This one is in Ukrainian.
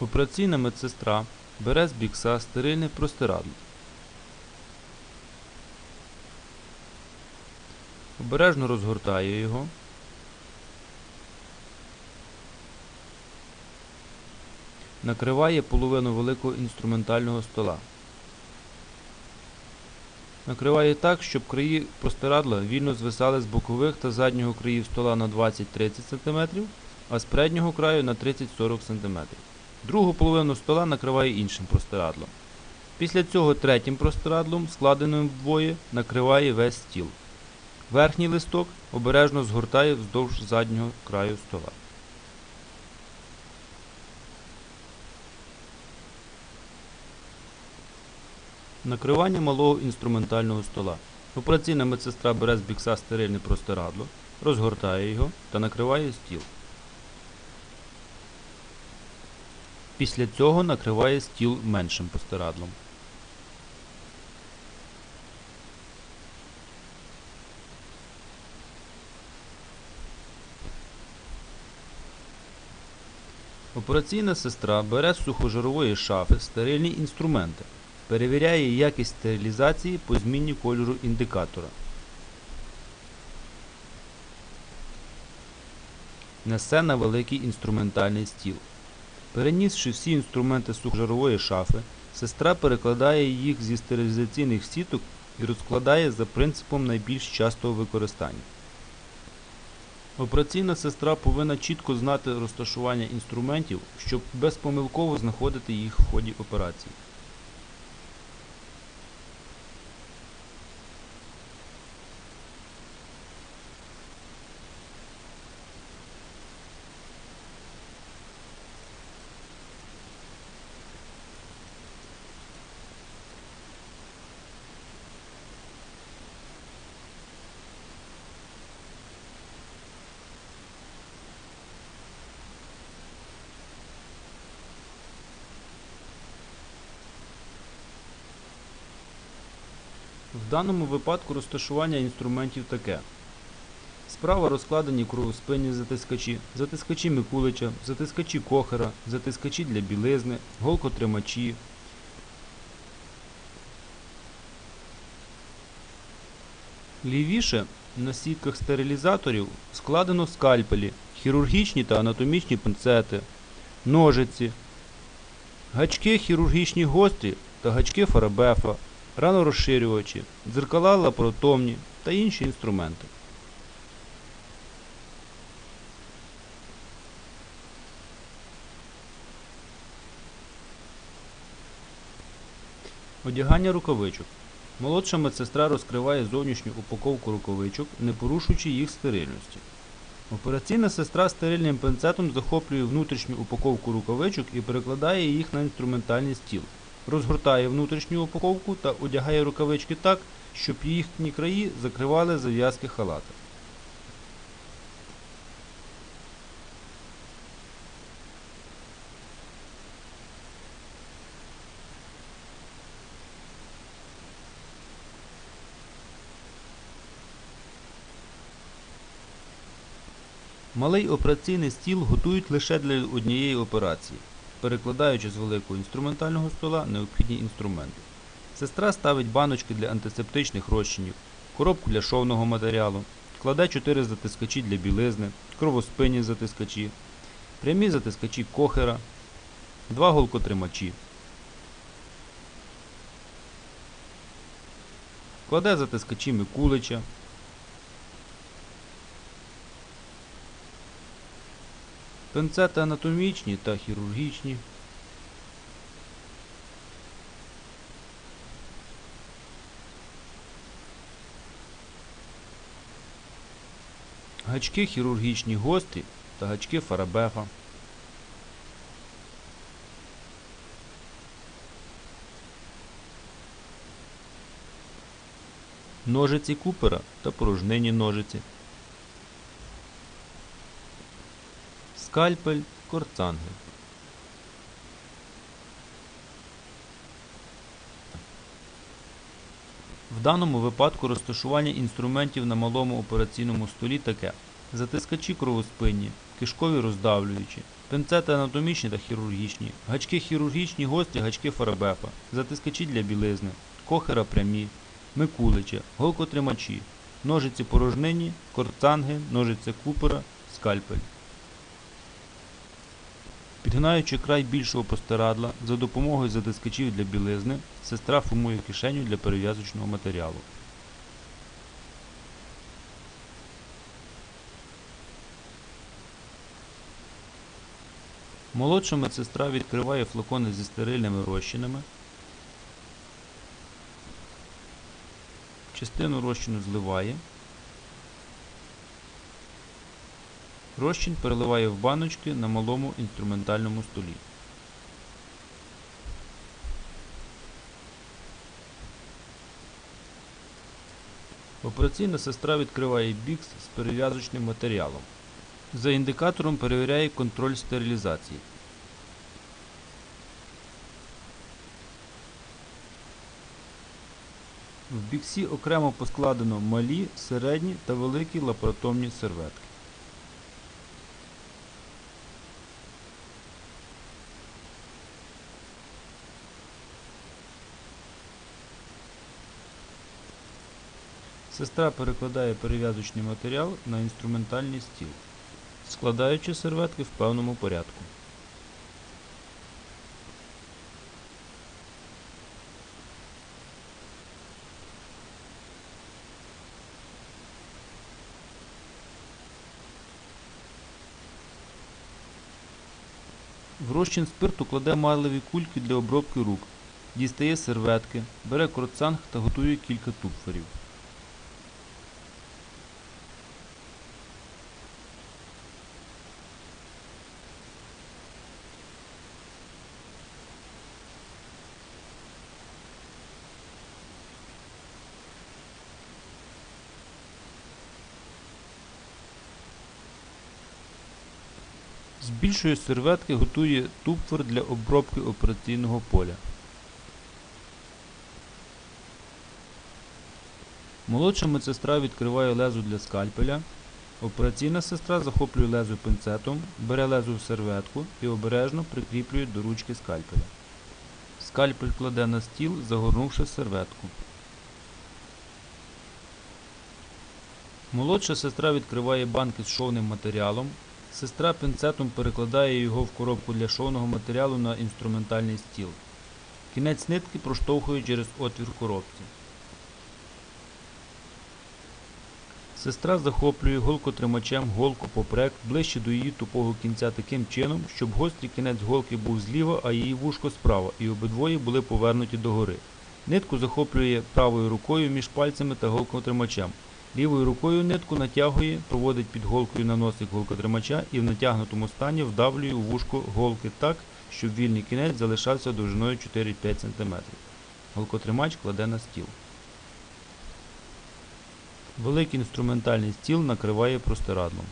Операційна медсестра бере з бікса стерильне простирадло. Обережно розгортає його. Накриває половину великого інструментального стола. Накриває так, щоб краї простирадла вільно звисали з бокових та заднього країв стола на 20-30 см, а з переднього краю на 30-40 см. Другу половину стола накриває іншим простирадлом. Після цього третім простирадлом, складеним вдвоє, накриває весь стіл. Верхній листок обережно згортає вздовж заднього краю стола. Накривання малого інструментального стола. Операційна медсестра бере з бікса стерильне простирадло, розгортає його та накриває стіл. Після цього накриває стіл меншим простирадлом. Операційна сестра бере з сухожарової шафи стерильні інструменти, перевіряє якість стерилізації по зміні кольору індикатора. Несе на великий інструментальний стіл. Перенісши всі інструменти сухожирової шафи, сестра перекладає їх зі стерилізаційних сіток і розкладає за принципом найбільш частого використання. Операційна сестра повинна чітко знати розташування інструментів, щоб безпомилково знаходити їх в ході операції. В даному випадку розташування інструментів таке. Справа розкладені кровоспинні затискачі, затискачі Микулича, затискачі Кохера, затискачі для білизни, голкотримачі. Лівіше на сітках стерилізаторів складено скальпелі, хірургічні та анатомічні пинцети, ножиці, гачки хірургічні гострі та гачки фарабефа, ранорозширювачі, дзеркала лапаротомні та інші інструменти. Одягання рукавичок. Молодша медсестра розкриває зовнішню упаковку рукавичок, не порушуючи їх стерильності. Операційна сестра стерильним пинцетом захоплює внутрішню упаковку рукавичок і перекладає їх на інструментальний стіл. Розгортає внутрішню упаковку та одягає рукавички так, щоб їхні краї закривали зав'язки халата. Малий операційний стіл готують лише для однієї операції, перекладаючи з великого інструментального стола необхідні інструменти. Сестра ставить баночки для антисептичних розчинів, коробку для шовного матеріалу, кладе 4 затискачі для білизни, кровоспинні затискачі, прямі затискачі кохера, 2 голкотримачі. Кладе затискачі Микулича, Пинцети анатомічні та хірургічні. Гачки хірургічні гострі та гачки фарабефа. Ножиці купера та порожнині ножиці. Скальпель, корцанги. В даному випадку розташування інструментів на малому операційному столі таке: затискачі кровоспинні, кишкові роздавлюючі, Пинцети анатомічні та хірургічні, гачки хірургічні, гострі гачки фарабефа, затискачі для білизни, кохера прямі, микулича, голкотримачі, ножиці порожнині, корцанги, ножиці купера, скальпель. Підгинаючи край більшого простирадла за допомогою затискачів для білизни, сестра формує кишеню для перев'язочного матеріалу. Молодша медсестра відкриває флакони зі стерильними розчинами. Частину розчину зливає. Розчин переливає в баночки на малому інструментальному столі. Операційна сестра відкриває бікс з перев'язочним матеріалом. За індикатором перевіряє контроль стерилізації. В біксі окремо поскладено малі, середні та великі лапаротомні серветки. Сестра перекладає перев'язочний матеріал на інструментальний стіл, складаючи серветки в певному порядку. В розчин спирту кладе марлеві кульки для обробки рук, дістає серветки, бере кроцанг та готує кілька тупферів. З більшої серветки готує тупфер для обробки операційного поля. Молодша медсестра відкриває лезо для скальпеля. Операційна сестра захоплює лезо пинцетом, бере лезо в серветку і обережно прикріплює до ручки скальпеля. Скальпель кладе на стіл, загорнувши серветку. Молодша сестра відкриває банки з шовним матеріалом. Сестра пінцетом перекладає його в коробку для шовного матеріалу на інструментальний стіл. Кінець нитки проштовхує через отвір коробці. Сестра захоплює голкотримачем голку попрек ближче до її тупого кінця таким чином, щоб гострий кінець голки був зліва, а її вушко справа, і обидвоє були повернуті догори. Нитку захоплює правою рукою між пальцями та голкотримачем. Лівою рукою нитку натягує, проводить під голкою на носик голкотримача і в натягнутому стані вдавлює у вушко голки так, щоб вільний кінець залишався довжиною 4-5 см. Голкотримач кладе на стіл. Великий інструментальний стіл накриває простирадлом.